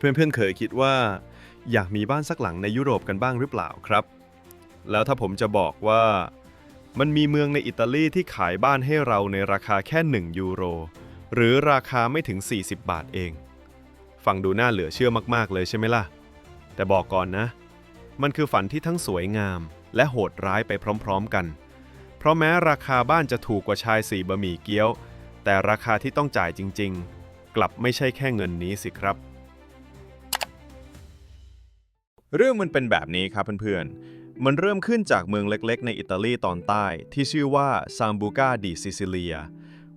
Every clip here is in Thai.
เพื่อนๆเคยคิดว่า อยากมีบ้านสักหลังในยุโรปกันบ้างหรือเปล่าครับ แล้วถ้าผมจะบอกว่า มันมีเมืองในอิตาลีที่ขายบ้านให้เราในราคาแค่ 1 ยูโร หรือราคาไม่ถึง 40 บาทเอง ฟังดูน่าเหลือเชื่อมากๆเลยใช่ไหมล่ะ แต่บอกก่อนนะ มันคือฝันที่ทั้งสวยงาม และโหดร้ายไปพร้อมๆกัน เพราะแม้ราคาบ้านจะถูกกว่าชายสี่บะหมี่เกี๊ยว แต่ราคาที่ต้องจ่ายจริง ๆ กลับไม่ใช่แค่เงินนี้สิครับ เรื่องมันเป็นแบบนี้ครับเพื่อนๆ มันเริ่มขึ้นจากเมืองเล็กๆ ในอิตาลีตอนใต้ ที่ชื่อว่าซามบูกาดิซิซิเลีย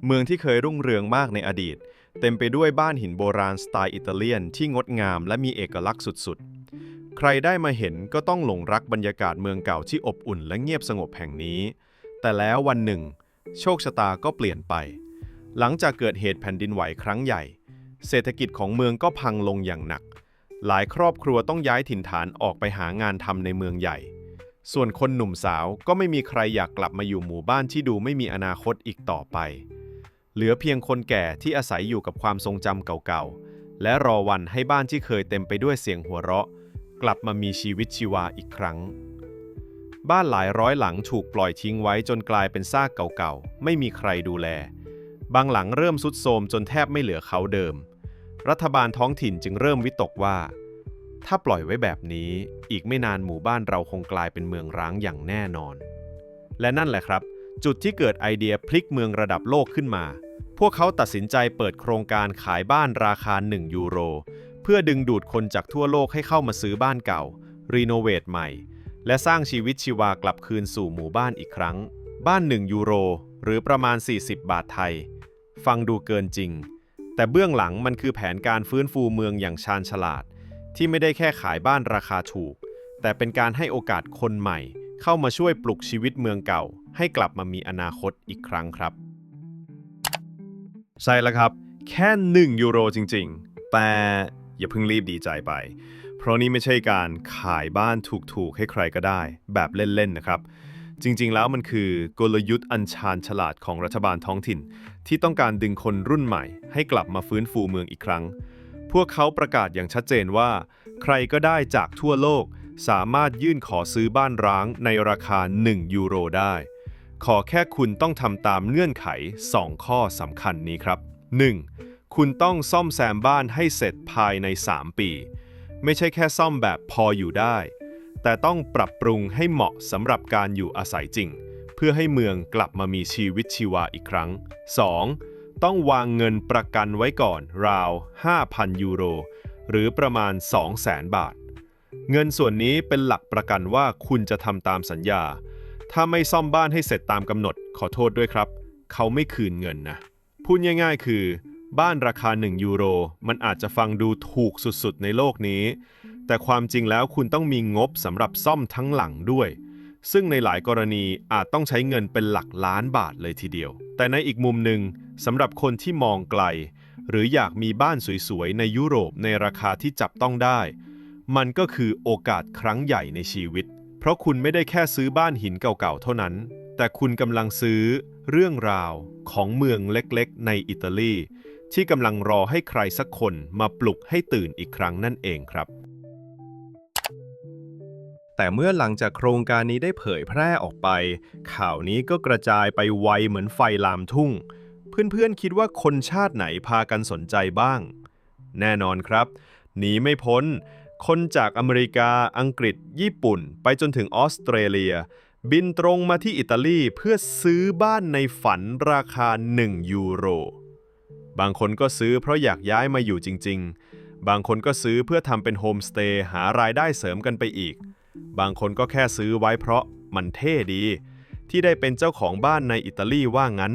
เมืองที่เคยรุ่งเรืองมากในอดีต เต็มไปด้วยบ้านหินโบราณสไตล์อิตาเลียนที่งดงามและมีเอกลักษณ์สุดๆ ใครได้มาเห็นก็ต้องหลงรักบรรยากาศเมืองเก่าที่อบอุ่นและเงียบสงบแห่งนี้ แต่แล้ววันหนึ่ง โชคชะตาก็เปลี่ยนไป หลังจากเกิดเหตุแผ่นดินไหวครั้งใหญ่ เศรษฐกิจของเมืองก็พังลงอย่างหนัก หลายครอบครัวต้องย้ายถิ่นฐานออกไปหางานทำในเมืองใหญ่ ส่วนคนหนุ่มสาวก็ไม่มีใครอยากกลับมาอยู่หมู่บ้านที่ดูไม่มีอนาคตอีกต่อไป เหลือเพียงคนแก่ที่อาศัยอยู่กับความทรงจำเก่าๆ และรอวันให้บ้านที่เคยเต็มไปด้วยเสียงหัวเราะ กลับมามีชีวิตชีวาอีกครั้ง บ้านหลายร้อยหลังถูกปล่อยทิ้งไว้จนกลายเป็นซากเก่าๆ ไม่มีใครดูแล บางหลังเริ่มสุดโทรมจนแทบไม่เหลือเขาเดิม รัฐบาลท้องถิ่นจึงเริ่มวิตกว่า ถ้าปล่อยไว้แบบนี้ อีกไม่นานหมู่บ้านเราคงกลายเป็นเมืองร้างอย่างแน่นอน และนั่นแหละครับ จุดที่เกิดไอเดียพลิกเมืองระดับโลกขึ้นมา พวกเขาตัดสินใจเปิดโครงการขายบ้านราคา 1 ยูโร เพื่อดึงดูดคนจากทั่วโลกให้เข้ามาซื้อบ้านเก่า รีโนเวทใหม่ และสร้างชีวิตชีวากลับคืนสู่หมู่บ้านอีกครั้ง บ้าน 1 ยูโร หรือประมาณ 40 บาทไทย ฟังดูเกินจริง แต่เบื้องหลังมันคือแผนการฟื้นฟูเมืองอย่างชาญฉลาด ที่ไม่ได้แค่ขายบ้านราคาถูก แต่เป็นการให้โอกาสคนใหม่ เข้ามาช่วยปลุกชีวิตเมืองเก่า ให้กลับมามีอนาคตอีกครั้งครับ ใช่แล้วครับ แค่ 1 ยูโรจริง ๆ แต่อย่าเพิ่งรีบดีใจไป เพราะนี่ไม่ใช่การขายบ้านถูกๆให้ใครก็ได้ แบบเล่นๆนะครับ จริงๆ แล้วมันคือกลยุทธ์อันชาญฉลาดของรัฐบาลท้องถิ่น ที่ต้องการดึงคนรุ่นใหม่ ให้กลับมาฟื้นฟูเมืองอีกครั้ง พวกเขาประกาศอย่างชัดเจนว่า ใครก็ได้จากทั่วโลก สามารถยื่นขอซื้อบ้านร้างในราคา 1 ยูโรได้ ขอแค่คุณต้องทำตามเงื่อนไข 2 ข้อสำคัญนี้ครับ 1. คุณต้องซ่อมแซมบ้านให้เสร็จภายใน 3 ปี ไม่ใช่แค่ซ่อมแบบพออยู่ได้ แต่ต้องปรับปรุงให้เหมาะสำหรับการอยู่อาศัยจริง เพื่อให้เมืองกลับมามีชีวิตชีวาอีกครั้ง 2. ต้องวางเงินประกันไว้ก่อนราว 5,000 ยูโร หรือประมาณ 200,000 บาท เงินส่วนนี้เป็นหลักประกันว่าคุณจะทำตามสัญญา ถ้าไม่ซ่อมบ้านให้เสร็จตามกำหนดขอโทษด้วยครับ เขาไม่คืนเงินนะ พูดง่ายๆ คือ บ้านราคา 1 ยูโร มันอาจจะฟังดูถูกสุดๆ ในโลกนี้ แต่ความจริงแล้วคุณต้องมีงบสำหรับซ่อมทั้งหลังด้วย ซึ่งในหลายกรณีอาจต้องใช้เงินเป็นหลักล้านบาทเลยทีเดียว แต่ในอีกมุมหนึ่งสำหรับคนที่มองไกล หรืออยากมีบ้านสวยๆ ในยุโรปในราคาที่จับต้องได้ มันก็คือโอกาสครั้งใหญ่ในชีวิต เพราะคุณไม่ได้แค่ซื้อบ้านหินเก่าๆ เท่านั้น แต่คุณกำลังซื้อเรื่องราวของเมืองเล็กๆ ในอิตาลีที่กำลังรอให้ใครสักคนมาปลุกให้ตื่นอีกครั้งนั่นเองครับ แต่เมื่อหลังจากโครงการนี้ได้เผยแพร่ออกไป ข่าวนี้ก็กระจายไปไวเหมือนไฟลามทุ่ง เพื่อนๆคิดว่าคนชาติไหนพากันสนใจบ้าง แน่นอนครับ หนีไม่พ้น คนจากอเมริกา อังกฤษ ญี่ปุ่น ไปจนถึงออสเตรเลีย บินตรงมาที่อิตาลีเพื่อซื้อบ้านในฝันราคา 1 ยูโร บางคนก็ซื้อเพราะอยากย้ายมาอยู่จริง ๆ บางคนก็ซื้อเพื่อทำเป็นโฮมสเตย์หารายได้เสริมกันไปอีก บางคนก็แค่ซื้อไว้เพราะมันเท่ดี ที่ได้เป็นเจ้าของบ้านในอิตาลีว่างั้น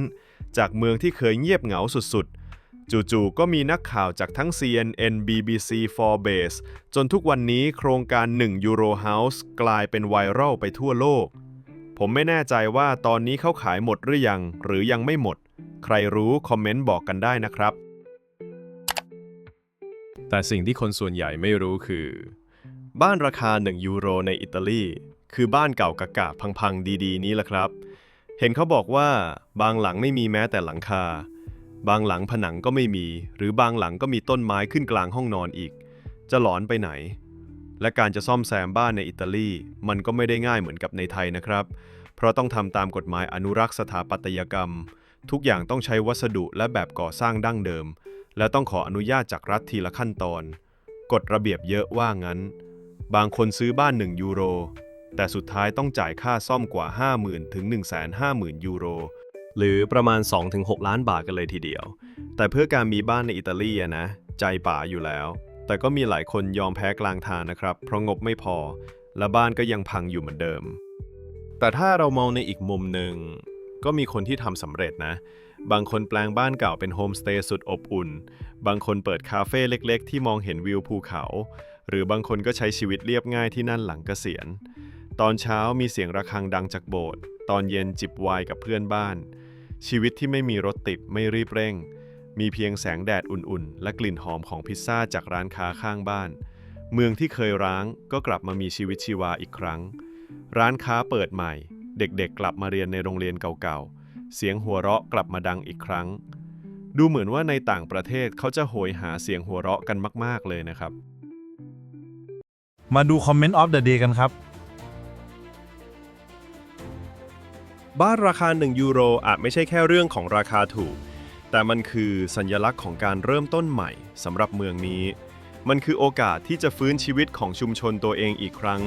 จากเมืองที่เคยเงียบเหงาสุดๆ จู่ๆ ก็มีนักข่าวจากทั้ง CNN BBC Forbes จนทุกวันนี้โครงการ 1 Euro House กลายเป็นไวรัลไปทั่วโลก ผมไม่แน่ใจว่าตอนนี้เขาขายหมดหรือยัง หรือยังไม่หมด ใครรู้คอมเมนต์บอกกันได้นะครับ แต่สิ่งที่คนส่วนใหญ่ไม่รู้คือ บ้านราคา 1 ยูโรในอิตาลี คือบ้านเก่ากะกะพังๆ ดีๆ นี้แหละครับ เห็นเขาบอกว่าบางหลังไม่มีแม้แต่หลังคา บางหลังผนังก็ไม่มี หรือบางหลังก็มีต้นไม้ขึ้นกลางห้องนอนอีก จะหลอนไปไหน และการจะซ่อมแซมบ้านในอิตาลีมันก็ไม่ได้ง่ายเหมือนกับในไทยนะครับ เพราะต้องทำตามกฎหมายอนุรักษ์สถาปัตยกรรม ทุกอย่างต้องใช้วัสดุและแบบก่อสร้างดั้งเดิม และต้องขออนุญาตจากรัฐทีละขั้นตอน กฎระเบียบเยอะว่างั้น บางคนซื้อบ้าน 1 ยูโร แต่สุดท้ายต้องจ่ายค่าซ่อมกว่า 50,000 ถึง 150,000 ยูโร หรือประมาณ 2-6 ล้านบาทกันเลยทีเดียว แต่เพื่อการมีบ้านในอิตาลีนะ ใจป่าอยู่แล้ว แต่ก็มีหลายคนยอมแพ้กลางทางนะครับ เพราะงบไม่พอ และบ้านก็ยังพังอยู่เหมือนเดิม แต่ถ้าเรามองในอีกมุมหนึ่งก็มีคนที่ทำสำเร็จนะ บางคนแปลงบ้านเก่าเป็นโฮมสเตย์สุดอบอุ่น บางคนเปิดคาเฟ่เล็กๆ ที่มองเห็นวิวภูเขา หรือบางคนก็ใช้ชีวิตเรียบง่ายที่นั่นหลังเกษียณ ตอนเช้ามีเสียงระฆังดังจากโบสถ์ตอนเย็นจิบไวน์กับเพื่อนบ้าน ชีวิตที่ไม่มีรถติดไม่รีบเร่ง มีเพียงแสงแดดอุ่นๆ และกลิ่นหอมของพิซซ่าจากร้านค้าข้างบ้าน เมืองที่เคยร้างก็กลับมามีชีวิตชีวาอีกครั้ง ร้านค้าเปิดใหม่ เด็กๆ กลับมาเรียนในโรงเรียนเก่าๆ เสียงหัวเราะกลับมาดังอีกครั้ง ดูเหมือนว่าในต่างประเทศเขาจะโหยหาเสียงหัวเราะกันมาก ๆ เลยนะครับ มาดูคอมเมนต์ออฟเดอะเดย์กันครับ บ้านราคา 1 ยูโรอาจไม่ใช่แค่เรื่องของราคาถูก แต่มันคือสัญลักษณ์ของการเริ่มต้นใหม่สำหรับเมืองนี้ มันคือโอกาสที่จะฟื้นชีวิตของชุมชนตัวเองอีกครั้ง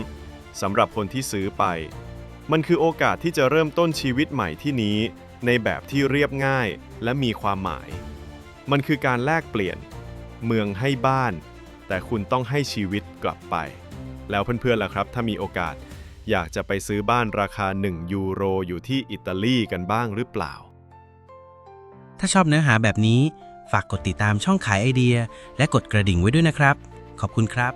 สำหรับคนที่ซื้อไป มันคือโอกาสที่จะเริ่มต้นชีวิตใหม่ที่นี้ ในแบบที่เรียบง่ายและมีความหมาย มันคือการแลกเปลี่ยน เมืองให้บ้าน แต่คุณต้องให้ชีวิตกลับไป แล้วเพื่อนๆล่ะครับ ถ้ามีโอกาส อยากจะไปซื้อบ้านราคา 1 ยูโรอยู่ที่อิตาลีกันบ้างหรือเปล่า ถ้าชอบเนื้อหาแบบนี้ ฝากกดติดตามช่องขายไอเดีย และกดกระดิ่งไว้ด้วยนะครับ ขอบคุณครับ